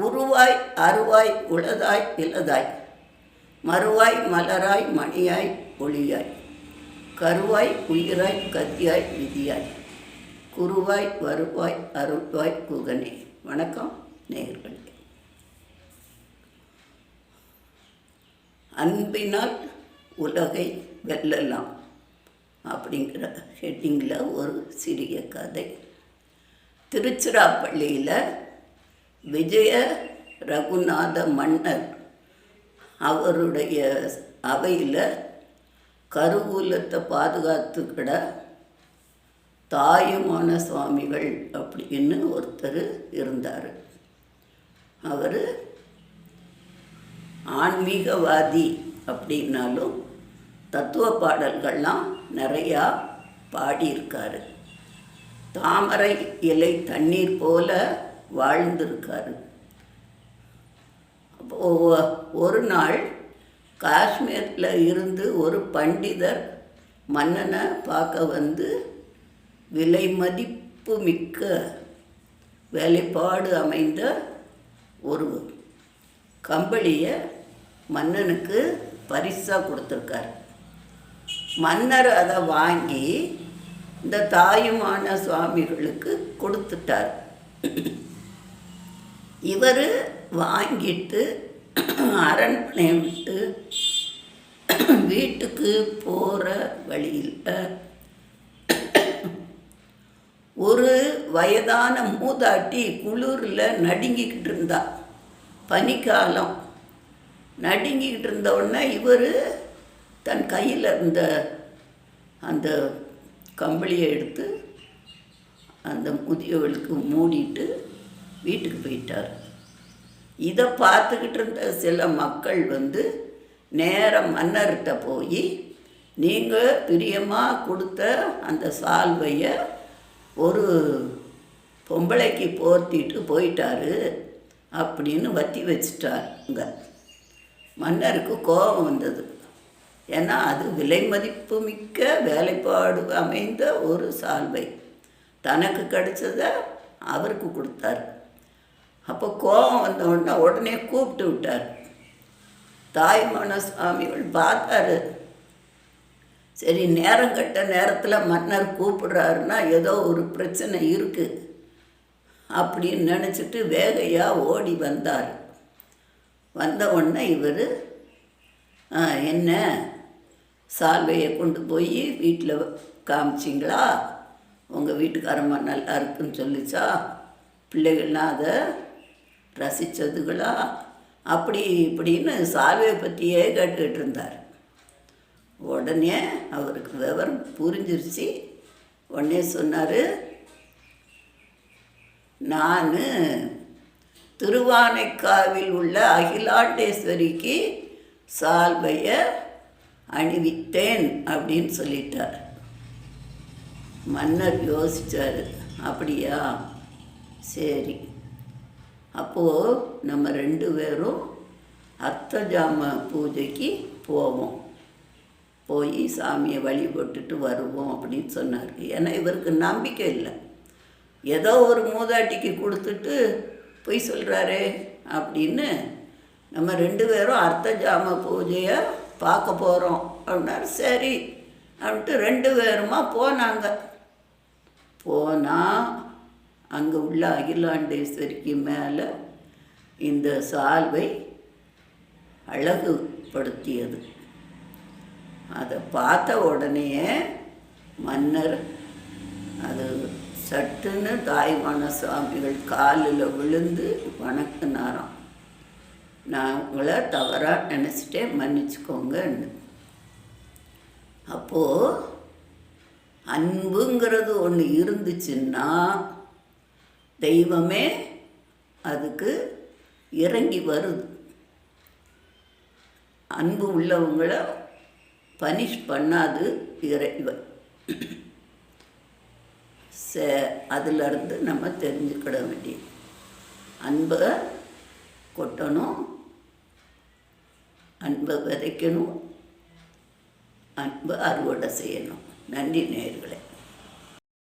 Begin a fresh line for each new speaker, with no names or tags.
உருவாய் அருவாய் உளதாய் இலதாய் மறுவாய் மலராய் மணியாய் ஒளியாய். கருவாய் உயிராய் கத்தியாய் விதியாய். குருவாய் வருவாய் அருள்வாய் குகனே. வணக்கம் நேயர்களே. அன்பினால் உலகை வெல்லலாம் அப்படிங்கிற ஹெட்டிங்கில் ஒரு சிறிய கதை. திருச்சிராப்பள்ளியில் விஜய ரகுநாத மன்னர் அவருடைய அவையில் கருவூலத்தை பாதுகாத்துக்கிட தாயுமான சுவாமிகள் அப்படின்னு ஒருத்தர் இருந்தார். அவர் ஆன்மீகவாதி அப்படின்னாலும் தத்துவ பாடல்கள்லாம் நிறையா பாடியிருக்காரு. தாமரை இலை தண்ணீர் போல வாழ்ந்திருக்காரு. அப்போ ஒரு நாள் காஷ்மீரில் இருந்து ஒரு பண்டிதர் மன்னனை பார்க்க வந்து விலை மதிப்பு மிக்க வேலைப்பாடு அமைந்த ஒரு கம்பளியை மன்னனுக்கு பரிசாக கொடுத்துருக்காரு. மன்னர் அதை வாங்கி இந்த தாயுமான சுவாமிகளுக்கு கொடுத்துட்டார். இவர் வாங்கிட்டு அரண்மனை விட்டு வீட்டுக்கு போகிற வழியில் ஒரு வயதான மூதாட்டி குளிரில் நடுங்கிக்கிட்டு இருந்தா. பனிக்காலம். நடுங்கிக்கிட்டு இருந்த உடனே இவர் தன் கையில் இருந்த அந்த கம்பளியை எடுத்து அந்த முதியவளுக்கு மூடிட்டு வீட்டுக்கு போயிட்டார். இதை பார்த்துக்கிட்டு இருந்த சில மக்கள் வந்து நேரம் மன்னர்கிட்ட போய் நீங்கள் பிரியமாக கொடுத்த அந்த சால்வையை ஒரு பொம்பளைக்கு போர்த்திட்டு போயிட்டாரு அப்படின்னு வத்தி வச்சிட்டாருங்க. மன்னருக்கு கோபம் வந்தது. ஏன்னா அது விலை மதிப்பு மிக்க வேலைப்பாடு அமைந்த ஒரு சால்வை. தனக்கு கிடைச்சதை அவருக்கு கொடுத்தார். அப்போ கோபம் வந்த உடனே உடனே கூப்பிட்டு விட்டார். தாய்மான சுவாமிகள் பார்த்தாரு. சரி நேரம் கட்ட நேரத்தில் மன்னர் கூப்பிடுறாருன்னா ஏதோ ஒரு பிரச்சனை இருக்குது அப்படின்னு நினச்சிட்டு வேகையாக ஓடி வந்தார். வந்த உடனே இவர் என்ன? சால்வையை கொண்டு போய் வீட்டில் காமிச்சிங்களா? உங்கள் வீட்டுக்காரம்மா நல்லா இருக்குன்னு சொல்லிச்சா? பிள்ளைகள்லாம் அதை ரசித்ததுகளா அப்படி இப்படின்னு சால்வையை பற்றியே கேட்டுக்கிட்டு இருந்தார் உடனே அவருக்கு விவரம் புரிஞ்சிருச்சு. உடனே சொன்னார் நான் திருவானைக்காவில் உள்ள அகிலாண்டேஸ்வரிக்கு சால்வையை அணிவித்தேன் அப்படின்னு சொல்லிட்டார். மன்னர் யோசித்தார் அப்படியா? சரி. அப்போது நம்ம ரெண்டு பேரும் அர்த்தஜாம பூஜைக்கு போவோம். போய் சாமியை வழிபட்டுட்டு வருவோம் அப்படின்னு சொன்னார். ஏன்னா இவருக்கு நம்பிக்கை இல்லை. ஏதோ ஒரு மூதாட்டிக்கு கொடுத்துட்டு பொய் சொல்கிறாரே அப்படின்னு நம்ம ரெண்டு பேரும் அர்த்தஜாம பூஜையை பார்க்க போகிறோம் அப்படின்னாரு. சரி அப்படின்ட்டு ரெண்டு பேருமா போனாங்க. போனால் அங்கே உள்ள அகிலாண்டேஸ்வரிக்கு மேலே இந்த சால்வை அழகுபடுத்தியது. அதை பார்த்த உடனே மன்னர் அது சட்டுன்னு தாய்வான சுவாமிகள் காலில் விழுந்து வணக்கினாராம். நான் உங்களை தவறாக நினச்சிட்டே மன்னிச்சுக்கோங்கன்னு. அப்போது அன்புங்கிறது ஒன்று இருந்துச்சுன்னா தெய்வமே அதுக்கு இறங்கி வருது அன்பு உள்ளவங்கள பனிஷ் பண்ணாது இறைவன். சே அதிலிருந்து நம்ம தெரிஞ்சுக்கிட வேண்டிய அன்பை கொட்டணும் அன்பை விதைக்கணும் அன்பை அறுவடை செய்யணும். நன்றி நேயர்களே.